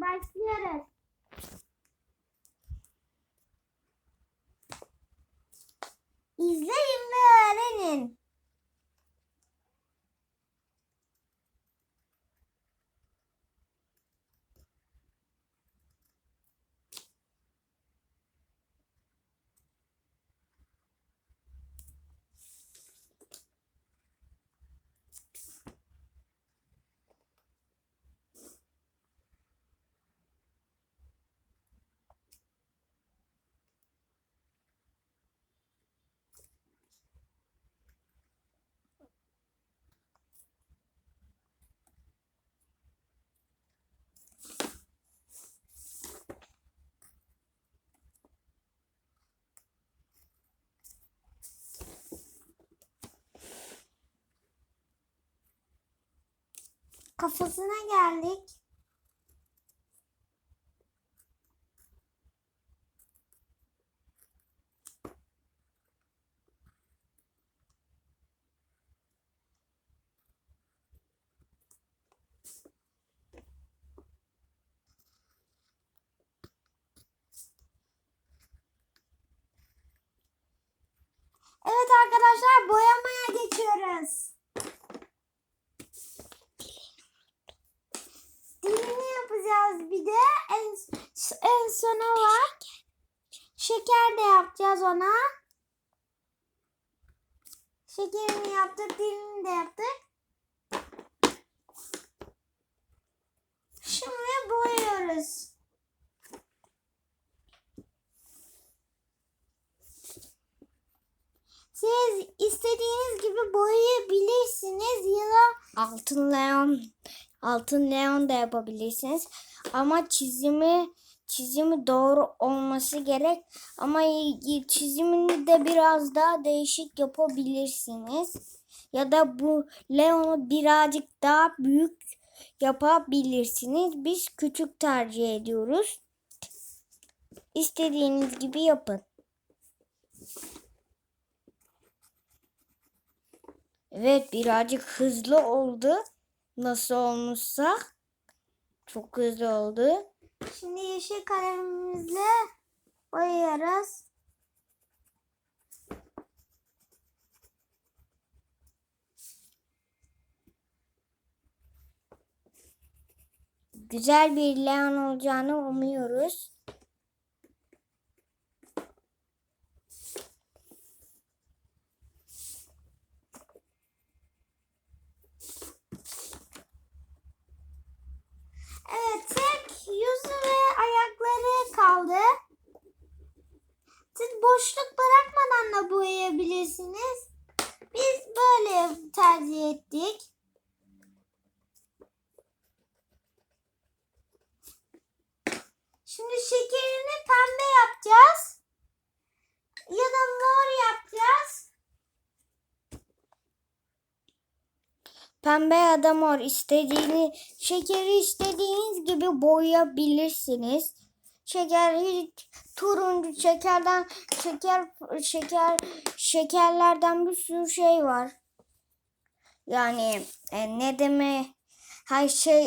başlıyoruz. İzleyin ve öğrenin. Kafasına geldik. Evet arkadaşlar boyamaya geçiyoruz. Dilini yapacağız bir de en, en sona var. Şeker de yapacağız ona. Şekerini yaptık, dilini de yaptık. Şimdi boyuyoruz. Siz istediğiniz gibi boyayabilirsiniz ya da Altın leon, altın leon da yapabilirsiniz. Ama çizimi çizimi doğru olması gerek. Ama çizimini de biraz daha değişik yapabilirsiniz. Ya da bu leonu birazcık daha büyük yapabilirsiniz. Biz küçük tercih ediyoruz. İstediğiniz gibi yapın. Evet birazcık hızlı oldu. Nasıl olmuşsa. Çok hızlı oldu. Şimdi yeşil kalemimizle boyuyoruz. Güzel bir leon olacağını umuyoruz. Evet tek yüzü ve ayakları kaldı. Siz boşluk bırakmadan da boyayabilirsiniz. Biz böyle tercih ettik. Şimdi şekerini pembe yapacağız. Ya da mor yapacağız. Pembe ya da mor istediğini şekeri istediğiniz gibi boyayabilirsiniz. Şeker turuncu şekerden şeker şeker şekerlerden bir sürü şey var. Yani e, ne deme her şey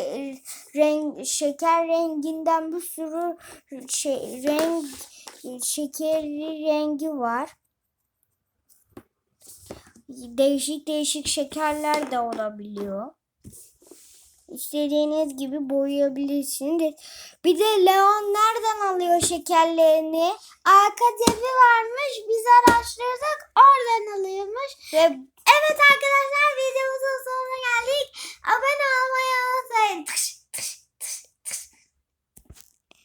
renk şeker renginden bir sürü şey renk şekerli rengi var. Değişik değişik şekerler de olabiliyor istediğiniz gibi boyayabilirsiniz. Bir de Leon nereden alıyor şekerlerini? Arka cebi varmış. Biz araştırdık. Oradan alıyormuş. Ve evet arkadaşlar videomuzun sonuna geldik. Abone